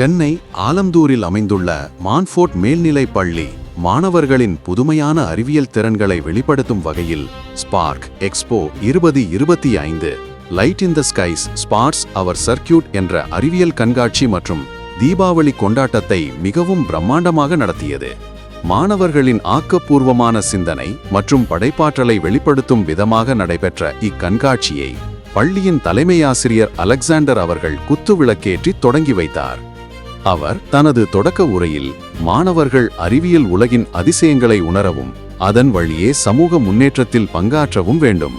சென்னை ஆலந்தூரில் அமைந்துள்ள மான்ஃபோர்ட் மேல்நிலைப் பள்ளி மாணவர்களின் புதுமையான அறிவியல் திறன்களை வெளிப்படுத்தும் வகையில் ஸ்பார்க் எக்ஸ்போ இருபது இருபத்தி ஐந்து light in the skies sparks our circuit என்ற அறிவியல் கண்காட்சி மற்றும் தீபாவளி கொண்டாட்டத்தை மிகவும் பிரம்மாண்டமாக நடத்தியது. மாணவர்களின் ஆக்கப்பூர்வமான சிந்தனை மற்றும் படைப்பாற்றலை வெளிப்படுத்தும் விதமாக நடைபெற்ற இக்கண்காட்சியை பள்ளியின் தலைமையாசிரியர் அலெக்சாண்டர் அவர்கள் குத்துவிளக்கேற்றி தொடங்கி வைத்தார். அவர் தனது தொடக்க உரையில் மாணவர்கள் அறிவியல் உலகின் அதிசயங்களை உணரவும் அதன் வழியே சமூக முன்னேற்றத்தில் பங்காற்றவும் வேண்டும்.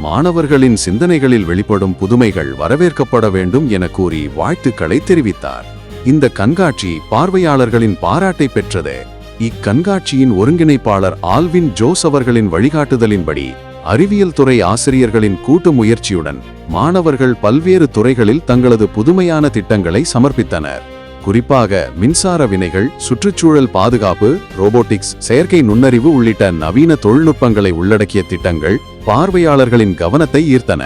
மாணவர்களின் சிந்தனைகளில் வெளிப்படும் புதுமைகள் வரவேற்கப்பட வேண்டும் என கூறி வாழ்த்துக்களை தெரிவித்தார். இந்த கண்காட்சி பார்வையாளர்களின் பாராட்டை பெற்றது. இக்கண்காட்சியின் ஒருங்கிணைப்பாளர் ஆல்வின் ஜோஸ் அவர்களின் வழிகாட்டுதலின்படி அறிவியல் துறை ஆசிரியர்களின் கூட்டு முயற்சியுடன் மாணவர்கள் பல்வேறு துறைகளில் தங்களது புதுமையான திட்டங்களை சமர்ப்பித்தனர். குறிப்பாக மின்சார வினைகள் சுற்றுச்சூழல் பாதுகாப்பு ரோபோட்டிக்ஸ் செயற்கை நுண்ணறிவு உள்ளிட்ட நவீன தொழில்நுட்பங்களை உள்ளடக்கிய திட்டங்கள் பார்வையாளர்களின் கவனத்தை ஈர்த்தன.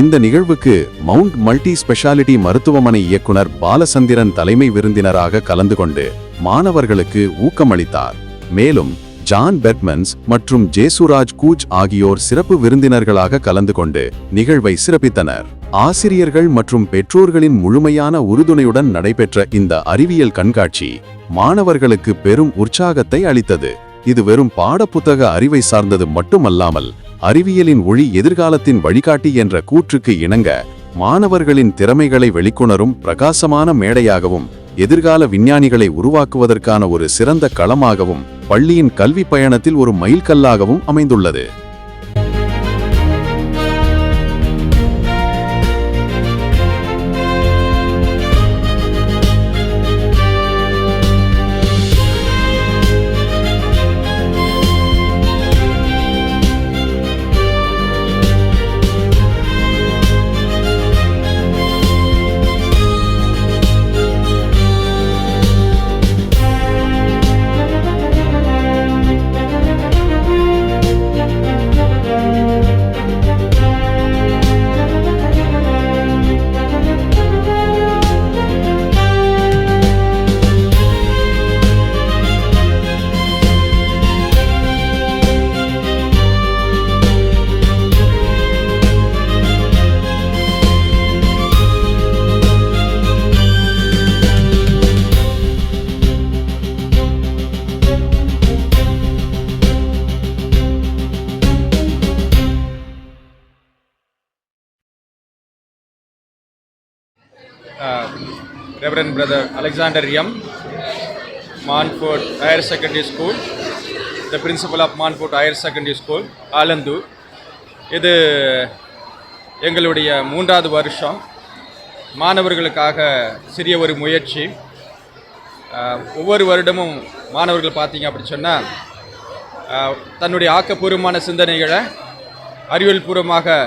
இந்த நிகழ்வுக்கு மவுண்ட் மல்டி ஸ்பெஷாலிட்டி மருத்துவமனை இயக்குனர் பாலசந்திரன் தலைமை விருந்தினராக கலந்து கொண்டு மாணவர்களுக்கு ஊக்கமளித்தார். மேலும் ஜான் பெட்மன்ஸ் மற்றும் ஜேசுராஜ் கூச் ஆகியோர் சிறப்பு விருந்தினர்களாக கலந்து கொண்டு நிகழ்வை சிறப்பித்தனர். ஆசிரியர்கள் மற்றும் பெற்றோர்களின் முழுமையான உறுதுணையுடன் நடைபெற்ற இந்த அறிவியல் கண்காட்சி மாணவர்களுக்கு பெரும் உற்சாகத்தை அளித்தது. இது வெறும் பாடப்புத்தக அறிவை சார்ந்தது மட்டுமல்லாமல் அறிவியலின் ஒளி எதிர்காலத்தின் வழிகாட்டி என்ற கூற்றுக்கு இணங்க மாணவர்களின் திறமைகளை வெளிக்கொணரும் பிரகாசமான மேடையாகவும் எதிர்கால விஞ்ஞானிகளை உருவாக்குவதற்கான ஒரு சிறந்த களமாகவும் பள்ளியின் கல்வி பயணத்தில் ஒரு மைல்கல்லாகவும் அமைந்துள்ளது. Reverend brother Alexander M Yam, higher secondary school the principal of of higher secondary school School, Alandur இது எங்களுடைய மூன்றாவது வருஷம். மாணவர்களுக்காக சிறிய ஒரு முயற்சி. Uh, ஒவ்வொரு வருடமும் மாணவர்கள் பார்த்தீங்க அப்படி சொன்னால் uh, தன்னுடைய ஆக்கப்பூர்வமான சிந்தனைகளை அறிவியல் பூர்வமாக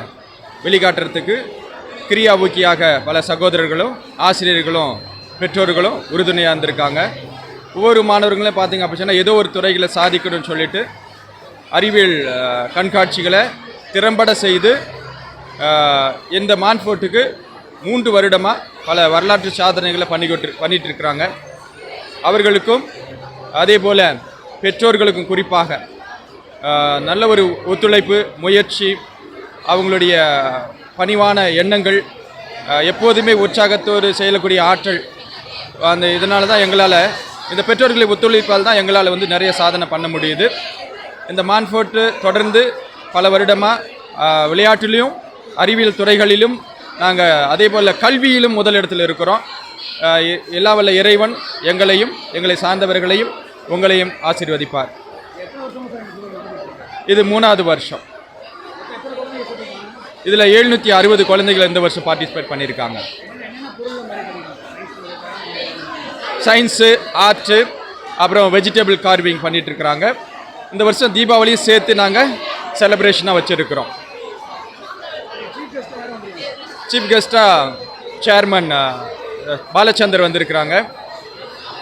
வெளிக்காட்டுறதுக்கு கிரியா ஊக்கியாக பல சகோதரர்களும் ஆசிரியர்களும் பெற்றோர்களும் உறுதுணையாக இருந்திருக்காங்க ஒவ்வொரு மாணவர்களும் பார்த்தீங்க அப்படின்னா சொன்னால் ஏதோ ஒரு துறைகளை சாதிக்கணும்னு சொல்லிட்டு அறிவியல் கண்காட்சிகளை திறம்பட செய்து இந்த மான்ஃபோர்ட்டுக்கு மூன்று வருடமாக பல வரலாற்று சாதனைகளை பண்ணிக்கிட்டு பண்ணிட்டு இருக்கிறாங்க அவர்களுக்கும் அதே போல் பெற்றோர்களுக்கும் குறிப்பாக நல்ல ஒரு ஒத்துழைப்பு முயற்சி அவங்களுடைய பணிவான எண்ணங்கள் எப்போதுமே உற்சாகத்தோடு செயலக்கூடிய ஆற்றல் அந்த இதனால தான் எங்களால் இந்த பெற்றோர்களை ஒத்துழைப்பால் தான் எங்களால் வந்து நிறைய சாதனை பண்ண முடியுது. இந்த மான்ஃபோர்ட்டு தொடர்ந்து பல வருடமாக விளையாட்டிலும் அறிவியல் துறைகளிலும் நாங்கள் அதே போல் கல்வியிலும் முதலிடத்தில் இருக்கிறோம். எல்லா வல்ல இறைவன் எங்களையும் எங்களை சார்ந்தவர்களையும் உங்களையும் ஆசீர்வதிப்பார். இது மூணாவது வருஷம். இதில் எழுநூற்றி அறுபது குழந்தைகள் இந்த வருஷம் பார்ட்டிசிபேட் பண்ணியிருக்காங்க. சயின்ஸு ஆர்ட்டு அப்புறம் வெஜிடபிள் கார்விங் பண்ணிகிட்ருக்குறாங்க இந்த வருஷம் தீபாவளியும் சேர்த்து நாங்கள் செலப்ரேஷனாக வச்சுருக்கிறோம். சீஃப் கெஸ்ட்டாக சேர்மன் பாலச்சந்தர் வந்திருக்கிறாங்க.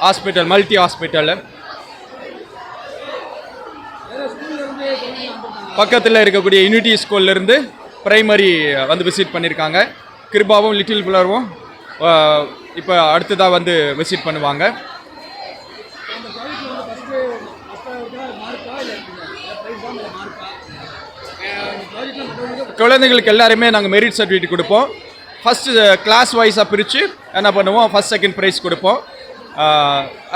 ஹாஸ்பிட்டல் மல்டி ஹாஸ்பிட்டல் பக்கத்தில் இருக்கக்கூடிய யூனிட்டி ஸ்கூல்லேருந்து பிரைமரி வந்து விசிட் பண்ணியிருக்காங்க கிருபாவும் லிட்டில் பிளரும் இப்போ அடுத்ததாக வந்து விசிட் பண்ணுவாங்க. குழந்தைங்களுக்கு எல்லாருமே நாங்கள் மெரிட் சர்டிஃபிகேட் கொடுப்போம். ஃபஸ்ட்டு கிளாஸ் வைஸாக பிரித்து என்ன பண்ணுவோம்? ஃபஸ்ட் செகண்ட் ப்ரைஸ் கொடுப்போம்.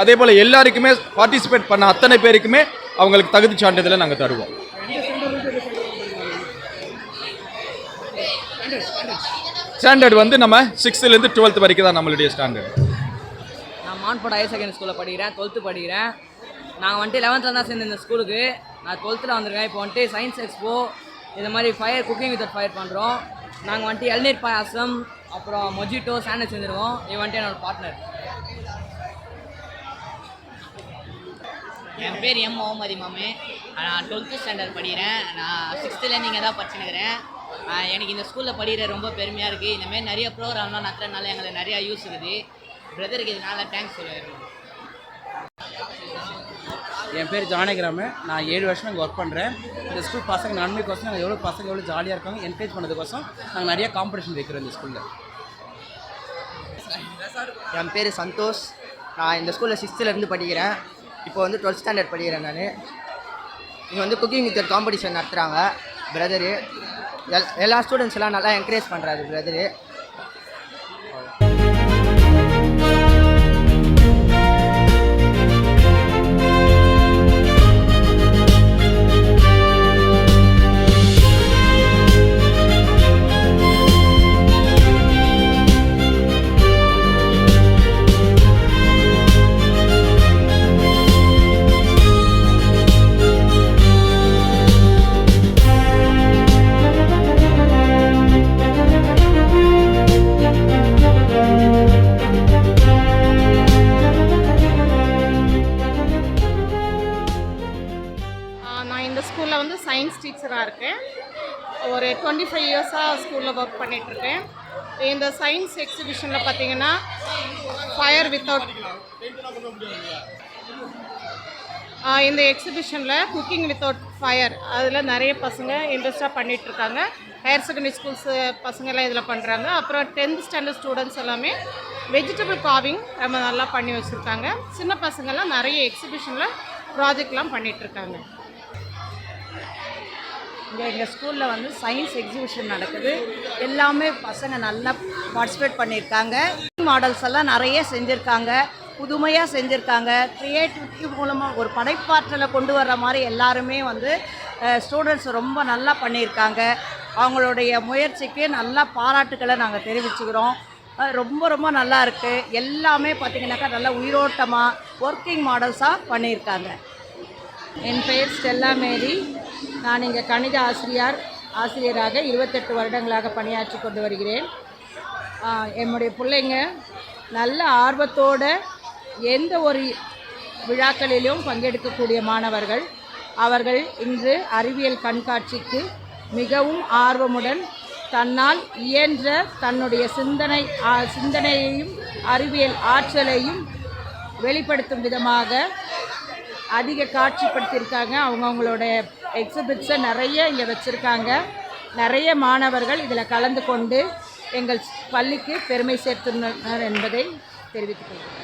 அதே போல் எல்லாருக்குமே பார்ட்டிசிபேட் பண்ண அத்தனை பேருக்குமே அவங்களுக்கு தகுதி சான்றிதழை நாங்கள் தருவோம். ஸ்டாண்டர்ட் வந்து நம்ம சிக்ஸ்த்துலேருந்து டுவெல்த் வரைக்கும் தான் நம்மளுடைய ஸ்டாண்டர்ட் நான் மான்ஃபோர்ட் ஹையர் செகண்டரி ஸ்கூலில் படிக்கிறேன் டுவெல்த்து படிக்கிறேன். நான் வந்துட்டு லெவன்த்தில் தான் சேர்ந்து இந்த ஸ்கூலுக்கு நான் டுவெல்த்தில் வந்திருக்கேன். இப்போ வந்துட்டு சயின்ஸ் எக்ஸ்போ இந்த மாதிரி ஃபயர் குக்கிங் வித் ஃபயர் பண்ணுறோம் நாங்கள் வந்துட்டு இளநீர் பாயாசம் அப்புறம் மொஜிட்டோ சாண்ட்விச் செஞ்சுருக்கோம் இது வந்துட்டு என்னோட பார்ட்னர் என் பேர் எம் முகமதி மாமே. நான் டுவெல்த்து ஸ்டாண்டர்ட் படிக்கிறேன். நான் சிக்ஸ்த்தில் நீங்கள் தான் படிச்சுனுக்கிறேன் எனக்கு இந்த ஸ்கூலில் படிக்கிற ரொம்ப பெருமையாக இருக்குது இந்தமாரி நிறைய ப்ரோக்ராம்லாம் நடத்துறதுனால எங்களுக்கு நிறையா யூஸ் இருக்குது. பிரதருக்கு இதனால தேங்க்ஸ் சொல்லுவேன் என் பேர் ஜானகிராம. நான் ஏழு வருஷம் இங்கே ஒர்க் பண்ணுறேன் இந்த ஸ்கூல் பசங்க நன்மைக்கோசம் நாங்கள் எவ்வளோ பசங்க எவ்வளோ ஜாலியாக இருக்காங்க என்கரேஜ் பண்ணதுக்கோசம் நாங்கள் நிறைய காம்படிஷன் வைக்கிறோம் இந்த ஸ்கூலில் என் பேர் சந்தோஷ். நான் இந்த ஸ்கூலில் சிக்ஸ்த்துலேருந்து படிக்கிறேன். இப்போ வந்து டுவெல்த் ஸ்டாண்டர்ட் படிக்கிறேன் நான். இங்கே வந்து குக்கிங் வித் காம்படிஷன் நடத்துகிறாங்க பிரதரு எல்லா ஸ்டூடெண்ட்ஸ் எல்லாம் நல்லா என்கரேஜ் பண்ணுறாரு பிரதரு டீச்சராக இருக்கேன். ஒரு டுவெண்ட்டி ஃபைவ் இயர்ஸாக ஸ்கூலில் ஒர்க் பண்ணிகிட்ருக்கேன் இந்த சயின்ஸ் எக்ஸிபிஷனில் பார்த்தீங்கன்னா ஃபயர் வித்தவுட் இந்த எக்ஸிபிஷனில் குக்கிங் வித்தவுட் ஃபயர் அதில் நிறைய பசங்க இன்ட்ரெஸ்டாக பண்ணிகிட்ருக்காங்க ஹையர் செகண்டரி ஸ்கூல்ஸ் பசங்கள்லாம் இதில் பண்ணுறாங்க அப்புறம் டென்த் ஸ்டாண்டர்ட் ஸ்டூடெண்ட்ஸ் எல்லாமே வெஜிடபிள் காவிங் ரொம்ப நல்லா பண்ணி வச்சுருக்காங்க. சின்ன பசங்கள்லாம் நிறைய எக்ஸிபிஷனில் ப்ராஜெக்ட்லாம் பண்ணிகிட்ருக்காங்க இங்கே எங்கள் ஸ்கூலில் வந்து சயின்ஸ் எக்ஸிபிஷன் நடக்குது. எல்லாமே பசங்க நல்லா பார்ட்டிசிபேட் பண்ணியிருக்காங்க. மாடல்ஸ் எல்லாம் நிறைய செஞ்சுருக்காங்க. புதுமையாக செஞ்சுருக்காங்க. க்ரியேட்டிவிட்டி மூலமாக ஒரு படைப்பாற்றலை கொண்டு வர்ற மாதிரி எல்லாருமே வந்து ஸ்டூடெண்ட்ஸ் ரொம்ப நல்லா பண்ணியிருக்காங்க. அவங்களுடைய முயற்சிக்கு நல்லா பாராட்டுக்களை நாங்கள் தெரிவிச்சுக்கிறோம். ரொம்ப ரொம்ப நல்லா இருக்குது எல்லாமே பார்த்திங்கனாக்கா நல்லா உயிரோட்டமாக ஒர்க்கிங் மாடல்ஸாக பண்ணியிருக்காங்க. என் பெயர் ஸ்டெல்லா மேரி. நான் இங்கே கணித ஆசிரியர் ஆசிரியராக இருபத்தெட்டு வருடங்களாக பணியாற்றி கொண்டு வருகிறேன். என்னுடைய பிள்ளைங்க நல்ல ஆர்வத்தோட எந்த ஒரு விழாக்களிலும் பங்கெடுக்கக்கூடிய மாணவர்கள் அவர்கள் இன்று அறிவியல் கண்காட்சிக்கு மிகவும் ஆர்வமுடன் தன்னால் இயன்ற தன்னுடைய சிந்தனை சிந்தனையையும் அறிவியல் ஆற்றலையும் வெளிப்படுத்தும் விதமாக அதிக காட்சிப்படுத்தியிருக்காங்க. அவங்கவுங்களோட எக்ஸிபிட்ஸை நிறைய இங்கே வச்சுருக்காங்க. நிறைய மாணவர்கள் இதில் கலந்து கொண்டு எங்கள் பள்ளிக்கு பெருமை சேர்த்துள்ளனர் என்பதை தெரிவித்துக் கொள்கிறேன்.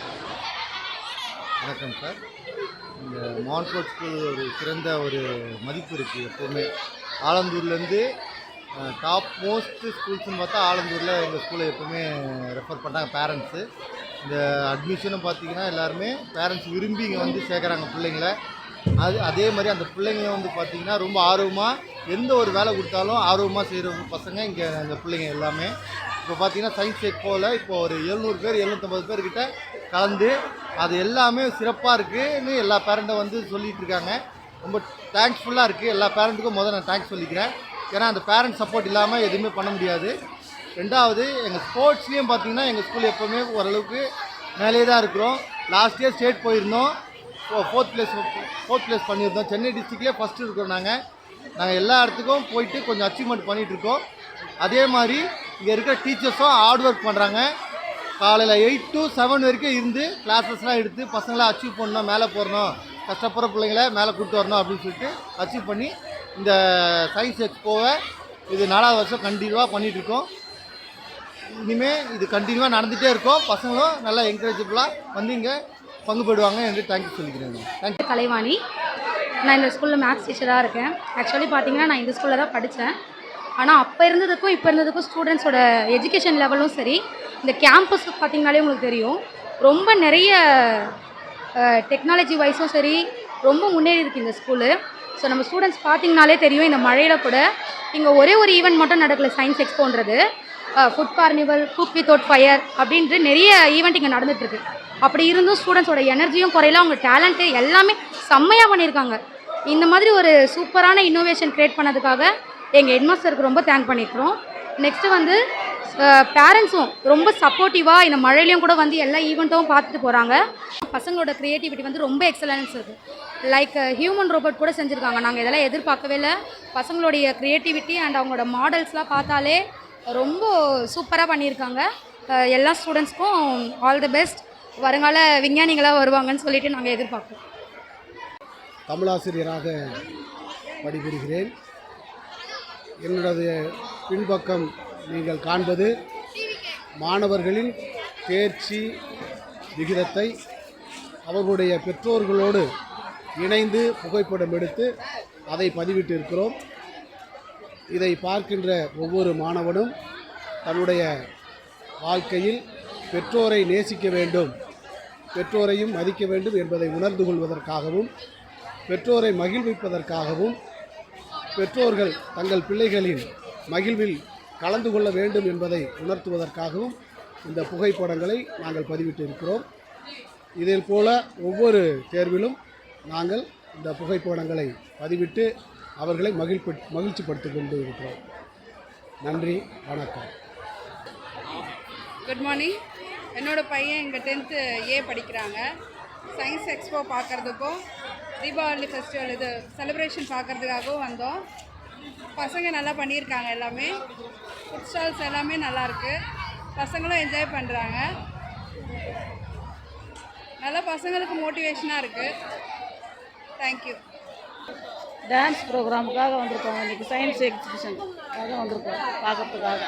வணக்கம் சார். இந்த மான்ஃபோர்ட் ஸ்கூல் ஒரு சிறந்த ஒரு மதிப்பு இருக்குது எப்போவுமே. ஆலந்தூர்லேருந்து டாப் மோஸ்ட் ஸ்கூல்ஸ்னு பார்த்தா ஆலந்தூரில் எங்கள் ஸ்கூலை எப்போவுமே ரெஃபர் பண்ணாங்க பேரண்ட்ஸு இந்த அட்மிஷனும் பார்த்தீங்கன்னா எல்லாருமே பேரண்ட்ஸ் விரும்பி இங்கே வந்து சேர்க்குறாங்க பிள்ளைங்கள. அது அதே மாதிரி அந்த பிள்ளைங்க வந்து பார்த்தீங்கன்னா ரொம்ப ஆர்வமாக எந்த ஒரு வேலை கொடுத்தாலும் ஆர்வமாக செய்கிற பசங்க இங்கே அந்த பிள்ளைங்க எல்லாமே. இப்போ பார்த்தீங்கன்னா சயின்ஸ் எக்ஸ்போவில் இப்போ ஒரு எழுநூறு பேர் எழுநூற்றம்பது பேர்கிட்ட கலந்து அது எல்லாமே சிறப்பாக இருக்குன்னு எல்லா பேரண்ட்டும் வந்து சொல்லிகிட்டு இருக்காங்க. ரொம்ப தேங்க்ஸ்ஃபுல்லாக இருக்குது எல்லா பேரண்ட்டுக்கும் முதல்ல நான் தேங்க்ஸ் சொல்லிக்கிறேன். ஏன்னா அந்த பேரண்ட் சப்போர்ட் இல்லாமல் எதுவுமே பண்ண முடியாது. ரெண்டாவது எங்கள் ஸ்போர்ட்ஸ்லேயும் பார்த்தீங்கன்னா எங்கள் ஸ்கூல் எப்போவுமே ஓரளவுக்கு மேலே தான் இருக்கிறோம். லாஸ்ட் இயர் ஸ்டேட் போயிருந்தோம். ஃபோர்த் பிளேஸ் ஃபோர்த் பிளேஸ் பண்ணியிருந்தோம். சென்னை டிஸ்ட்ரிக்ட்லேயே ஃபஸ்ட்டு இருக்கோம் நாங்கள் நாங்கள் எல்லா இடத்துக்கும் போயிட்டு கொஞ்சம் அச்சீவ்மெண்ட் பண்ணிகிட்ருக்கோம் அதே மாதிரி இங்கே இருக்கிற டீச்சர்ஸும் ஹார்ட் ஒர்க் பண்ணுறாங்க காலையில் எயிட் டு செவன் வரைக்கும் இருந்து கிளாஸஸ்லாம் எடுத்து பசங்களை அச்சீவ் பண்ணணும் மேலே போடணும். கஷ்டப்படுற பிள்ளைங்கள மேலே கூப்பிட்டு வரணும் அப்படின்னு சொல்லிட்டு அச்சீவ் பண்ணி இந்த சயின்ஸ் எக்ஸ்போவை இது நாலாவது வருஷம் கண்டிப்பாக பண்ணிகிட்ருக்கோம் இனிமேல் இது கண்டினியூவாக நடந்துகிட்டே இருக்கும். பசங்களும் நல்லா என்கரேஜபிளாக வந்து இங்கே பங்கு போடுவாங்க என்று தேங்க்யூ சொல்லிக்கிறேன். Thank you Kalaivani. நான் இந்த ஸ்கூலில் மேக்ஸ் டீச்சராக இருக்கேன். ஆக்சுவலி பார்த்தீங்கன்னா நான் இந்த ஸ்கூலில் தான் படித்தேன் ஆனால் அப்போ இருந்ததுக்கும் இப்போ இருந்ததுக்கும் ஸ்டூடெண்ட்ஸோட எஜுகேஷன் லெவலும் சரி இந்த கேம்பஸ் பார்த்தீங்கன்னாலே உங்களுக்கு தெரியும். ரொம்ப நிறைய டெக்னாலஜி வைஸும் சரி ரொம்ப முன்னேறி இருக்கு இந்த ஸ்கூலு ஸோ நம்ம ஸ்டூடெண்ட்ஸ் பார்த்தீங்கனாலே தெரியும் இந்த மழையில் கூட இங்கே ஒரே ஒரு ஈவெண்ட் மட்டும் நடக்கல science எக்ஸ்போன்றது food carnival cook without fire அப்படின்ட்டு நிறைய ஈவெண்ட் இங்கே நடந்துகிட்ருக்கு அப்படி இருந்தும் ஸ்டூடெண்ட்ஸோட எனர்ஜியும் குறையல. அவங்க டேலண்ட்டு எல்லாமே செம்மையாக பண்ணியிருக்காங்க. இந்த மாதிரி ஒரு சூப்பரான இன்னோவேஷன் க்ரியேட் பண்ணதுக்காக எங்கள் ஹெட்மாஸ்டருக்கு ரொம்ப தேங்க் பண்ணியிருக்கிறோம். நெக்ஸ்ட்டு வந்து பேரண்ட்ஸும் ரொம்ப சப்போர்ட்டிவாக இந்த மழையிலையும் கூட வந்து எல்லா ஈவெண்ட்டும் பார்த்துட்டு போகிறாங்க பசங்களோட க்ரியேட்டிவிட்டி வந்து ரொம்ப எக்ஸலன்ஸ் இருக்குது லைக் ஹியூமன் ரோபோட் கூட செஞ்சுருக்காங்க. நாங்கள் இதெல்லாம் எதிர்பார்க்கவே இல்லை. பசங்களுடைய க்ரியேட்டிவிட்டி அண்ட் அவங்களோட மாடல்ஸ்லாம் பார்த்தாலே ரொம்ப சூப்பராக பண்ணியிருக்காங்க. எல்லா ஸ்டூடெண்ட்ஸ்க்கும் ஆல் தி பெஸ்ட் வருங்கால விஞ்ஞானிகளாக வருவாங்கன்னு சொல்லிட்டு நாங்கள் எதிர்பார்ப்போம் தமிழாசிரியராக பணிபுரிகிறேன். என்னுடைய பின்பக்கம் நீங்கள் காண்பது மாணவர்களின் தேர்ச்சி விகிதத்தை அவர்களுடைய பெற்றோர்களோடு இணைந்து புகைப்படம் எடுத்து அதை பதிவிட்டு இருக்கிறோம் இதை பார்க்கின்ற ஒவ்வொரு மாணவனும் தன்னுடைய வாழ்க்கையில் பெற்றோரை நேசிக்க வேண்டும். பெற்றோரையும் மதிக்க வேண்டும் என்பதை உணர்ந்து கொள்வதற்காகவும் பெற்றோரை மகிழ்விப்பதற்காகவும் பெற்றோர்கள் தங்கள் பிள்ளைகளின் மகிழ்வில் கலந்து கொள்ள வேண்டும் என்பதை உணர்த்துவதற்காகவும் இந்த புகைப்படங்களை நாங்கள் பதிவிட்டு இருக்கிறோம் இதில் போல ஒவ்வொரு தேர்விலும் நாங்கள் இந்த புகைப்படங்களை பதிவிட்டு அவர்களை மகிழ்ச்சி மகிழ்ச்சிப்படுத்திக் கொண்டு இருக்கிறோம். நன்றி வணக்கம். குட் மார்னிங் என்னோட பையன் இங்கே டென்த்து ஏ படிக்கிறாங்க. சயின்ஸ் எக்ஸ்போ பார்க்குறதுக்கும் தீபாவளி ஃபெஸ்டிவல் இது செலிப்ரேஷன் பார்க்குறதுக்காகவும் வந்தோம். பசங்க நல்லா பண்ணியிருக்காங்க எல்லாமே. ஃபுட் ஸ்டால்ஸ் எல்லாமே நல்லாயிருக்கு பசங்களும் என்ஜாய் பண்ணுறாங்க நல்லா பசங்களுக்கு மோட்டிவேஷனாக இருக்குது தேங்க்யூ டான்ஸ் ப்ரோக்ராமுக்காக வந்திருக்கோம். இன்றைக்கி சயின்ஸ் எக்ஸிபிஷன் அதுக்காக வந்திருக்கோம். பார்க்குறதுக்காக.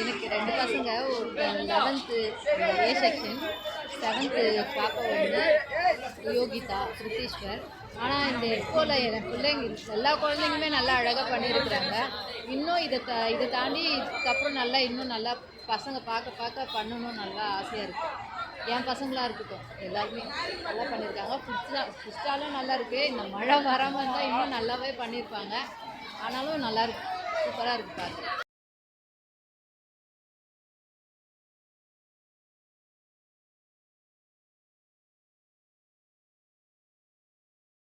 எனக்கு ரெண்டு பசங்க ஒரு லெவன்த்து ஏ செக்ஷன் செவன்த்து பாப்பா ஒன்று யோகிதா கிருத்தீஸ்வர் ஆனால் இந்த எக்ஸ்போவில் என் பிள்ளைங்க எல்லா குழந்தைங்களுமே நல்லா அழகாக பண்ணியிருக்கிறாங்க. இன்னும் இதை த இதை தாண்டி இதுக்கப்புறம் நல்லா இன்னும் நல்லா பசங்க பார்க்க பார்க்க பண்ணணும் நல்லா ஆசையாக இருக்குது என் பசங்களாக இருக்கட்டும். எல்லாருமே நல்லா பண்ணியிருக்காங்க ஃபுட்ஸா ஃபுட்ஸ்டாலும் நல்லா இருக்குது இந்த மழை வராமல் இருந்தால் இன்னும் நல்லாவே பண்ணியிருப்பாங்க ஆனாலும் நல்லா இருக்கு. சூப்பராக இருக்குது பார்த்து